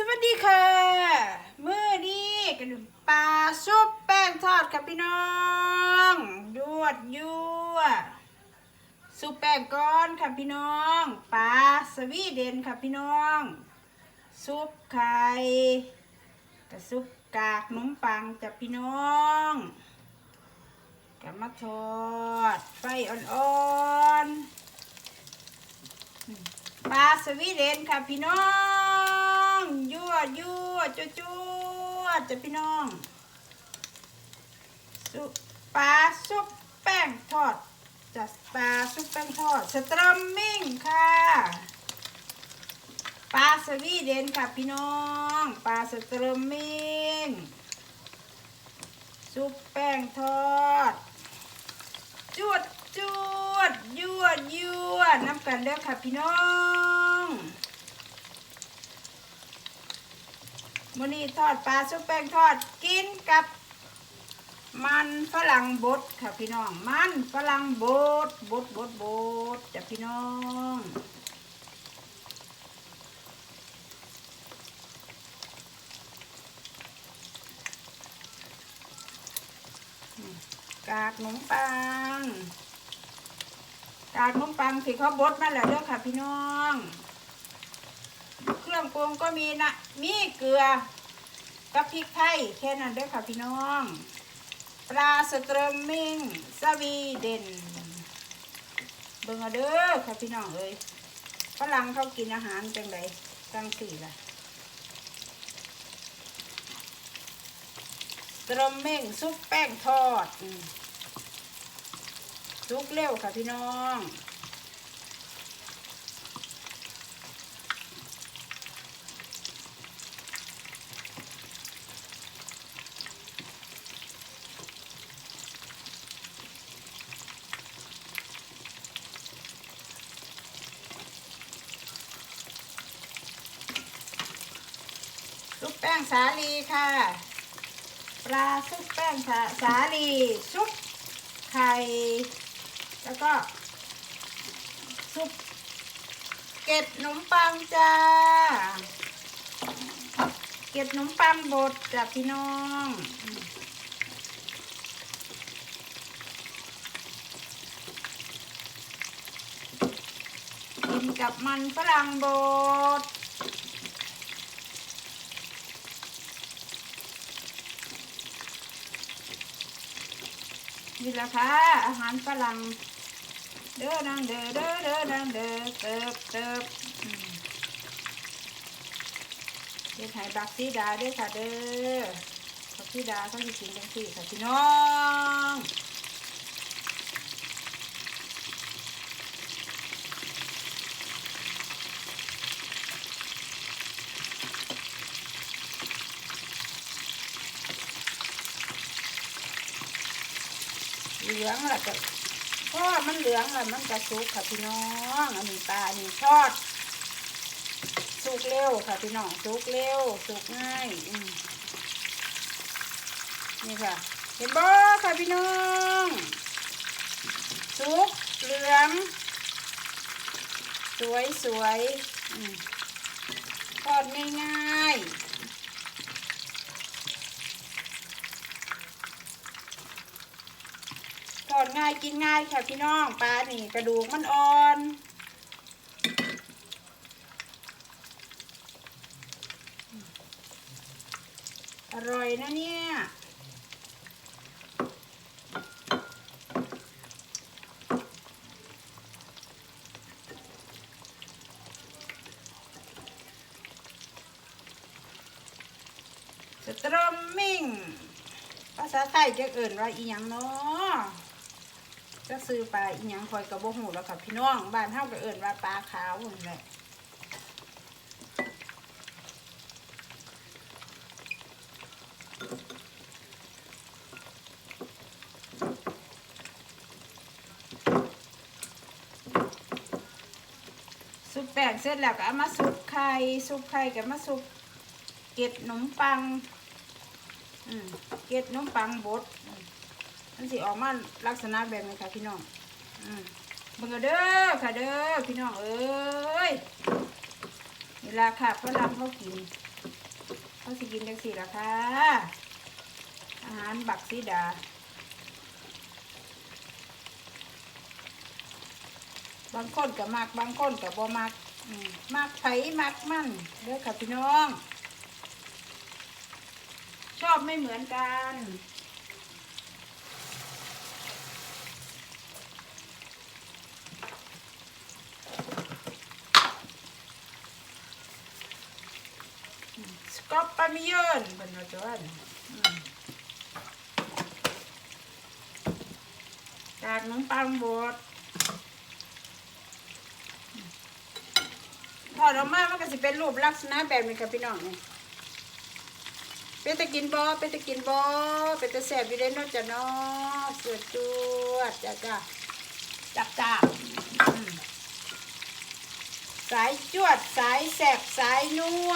สวัสดีค่ะเมื่อนี้กันปลาซุปแป้งทอดค่ะพี่น้องยวดยั่วซุปแป้งก้อนค่ะพี่น้องปลาสวีเดนค่ะพี่น้อง ซุปไข่กับซุปกากขนมปังจ้ะพี่น้องกับมาทอดไฟอ่อนๆปลาสวีเดนค่ะพี่น้อง ยวยั่วจั่วจั่วจะพี่น้องซุปปลาซุปแป้งทอดจะปลาซุปแป้งทอดสตรอมมิ่งค่ะปลาสวีเดนค่ะพี่น้องปลาสตรอมมิ่งซุปแป้งทอดจวดจวดยั่วยั่วน้ำกันเด้อค่ะพี่น้อง มื้อนี้ทอดปลาซุปแป้งทอดกินกับ มันฝรั่งบดค่ะพี่น้อง มันฝรั่งบดบดบดบดจ้ะพี่น้องกากขนมปัง กากขนมปังที่เขาบดมาแล้วเด้อค่ะพี่น้อง เครื่องปรุงก็มีนะมีเกลือกับพริกไทยแค่นั้นเด้อค่ะพี่น้อง ปลาสตรอมมิงสวีเดนเบิ่งเอาเด้อค่ะพี่น้องเอ้ยฝรั่งเขากินอาหารจังไดจังสี่ละสตรอมมิงซุปแป้งทอดอืมลุกเร็วค่ะพี่น้อง ซุปแป้งสาลีค่ะ ปลาซุปแป้งสาสาลีซุปไข่แล้วก็ซุปเกล็ดขนมปังจ้า เกล็ดขนมปังบดจ้ะพี่น้องกินกับมันฝรั่งบด นี่แหละค่ะ อาหารฝรั่ง เด้อดังเด้อเด้อเด้อดังเด้อเติบเติบเดี๋ยวให้บักซีดาด้วยค่ะเด้อบักซีดาเขาจะกินกันสี่ค่ะพี่น้อง องแล้วก็ทอดมันเหลืองแล้วมันจะสุกค่ะพี่น้องอันนี้ปลาอันนี้ทอดสุกเร็วค่ะพี่น้องสุกเร็วสุกง่ายนี่ค่ะ เห็นบ่ค่ะพี่น้องสุกเหลืองสวยสวยอืมทอดง่ายๆ ทอดง่ายกินง่ายค่ะพี่น้องปลานี่กระดูกมันอ่อนอร่อยนะเนี่ยสตรอมมิ่งภาษาไทยจะเอิ่นว่าอีหยังเนาะ จะซื้อปลาอีหยังคอยกระบอกหูแล้วค่ะพี่น้องบ้านเท่ากับเอิ่นว่าปลาขาวนั่แหละซุปแป้งเสร็จแล้วก็เอามาซุปไข่ซุปไข่กับมาซุปเก็ดขนมปัง อืมเก็ดขนมปังบด มันสิออกมาลักษณะแบบนี้ค่ะพี่น้องอืมเบิ่งเอาเด้อค่ะเด้อพี่น้องเอ้ยเวลาค่ะฝรั่งเขากินเขาสิกินจังสี่ละค่ะ อาหารบักซีดาบางคนก็มักบางคนก็บ่มักมักไผมักมั่นเด้อค่ะพี่น้อง ชอบไม่เหมือนกัน ส กอปปามิยอนเป็นว่าจาน่ะอืมจากน้ำปังบดถอดออกมามันก็สิเป็นรูปลักษณะแบบนี้ค่ะพี่น้องนี่เป็นตะกินบอเป็นตะกินบอเป็นตะแสบอยู่ได้นอกจ้ะนาะเสือจวดจ้ะจ้ะจับจ้าสายจวดสายแสบสายนัว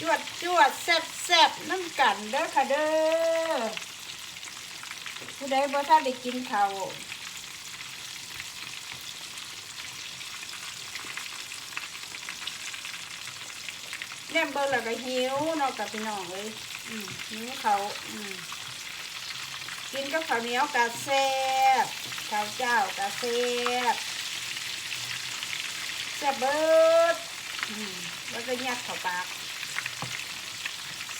จวดจวดแซ่บแซ่บน้ำกันเด้อค่ะเด้อผู้ใดบ่ท่านได้กินข้าวเนี่ยเบิ่งแล้วก็หิวเนาะกับพี่น้องเลย อืมหิวเขาวอืมกินกับข้าวเหนียวกะแซ่บข้าวเจ้ากะแซ่บแซ่บเบิดอืมแล้วก็ยัดเข้าปาก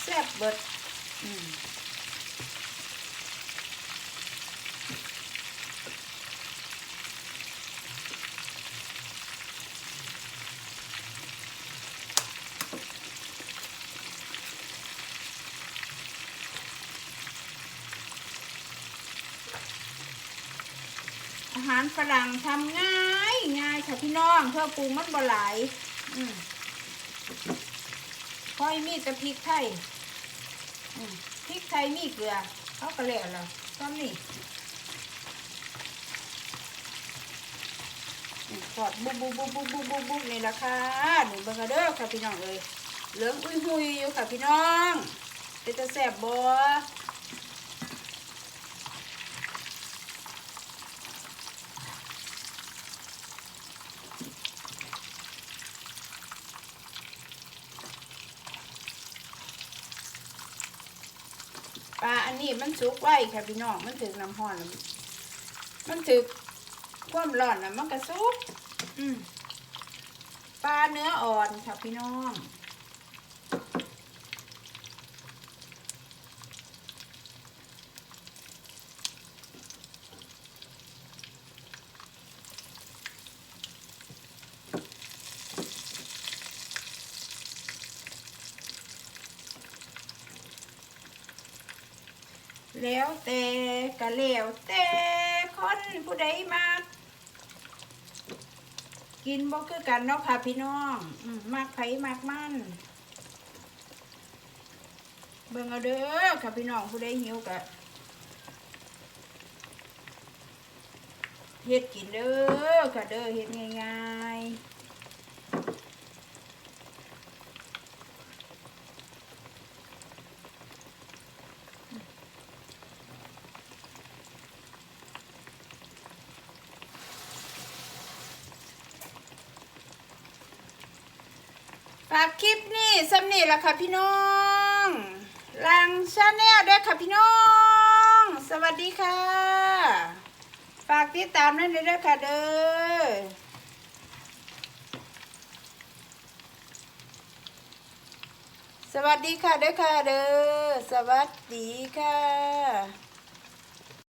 แซ่บเบิดอาหารฝรั่งทำง่ายง่ายค่ะพี่น้องเพื่อปรุงมันบ่หลายอืมค่อยมีแต่พริกไทย พริกไทยมีเกลือเขาก็แล้วเราซ้ำนี่ทอดบุบบุบบุบบุบบุบบุบบุบนี่ละค่ะหนูเบิ่งกระเด้อค่ะพี่น้องเอ้ยเหลืองอุ้ยหุยอยู่ค่ะพี่น้องเป็นตะแสบบอ นี้มันสุกไว้ค่ะพี่น้องมันถึงน้ำห้อนมันถึกความร้อนนะมันก็สุกปลาเนื้ออ่อนค่ะพี่น้อง แล้วแต่ก็แล้วแต่คนผู้ใดมากกินบ่คือกันเนาะค่ะพี่น้องมากไผมากมันเบิ่งเอาเด้อค่ะพี่น้องผู้ใดหิวก็เฮ็ดกินเด้อค่ะเด้อเฮ็ดง่ายๆ ฝากคลิปนี้สำนีละค่ะพี่น้องลังชาแนลด้วยค่ะพี่น้อง สวัสดีค่ะ ฝากติดตามนั่นเลยด้วยค่ะเด้อสวัสดีค่ะเด้อค่ะเด้อสวัสดีค่ะ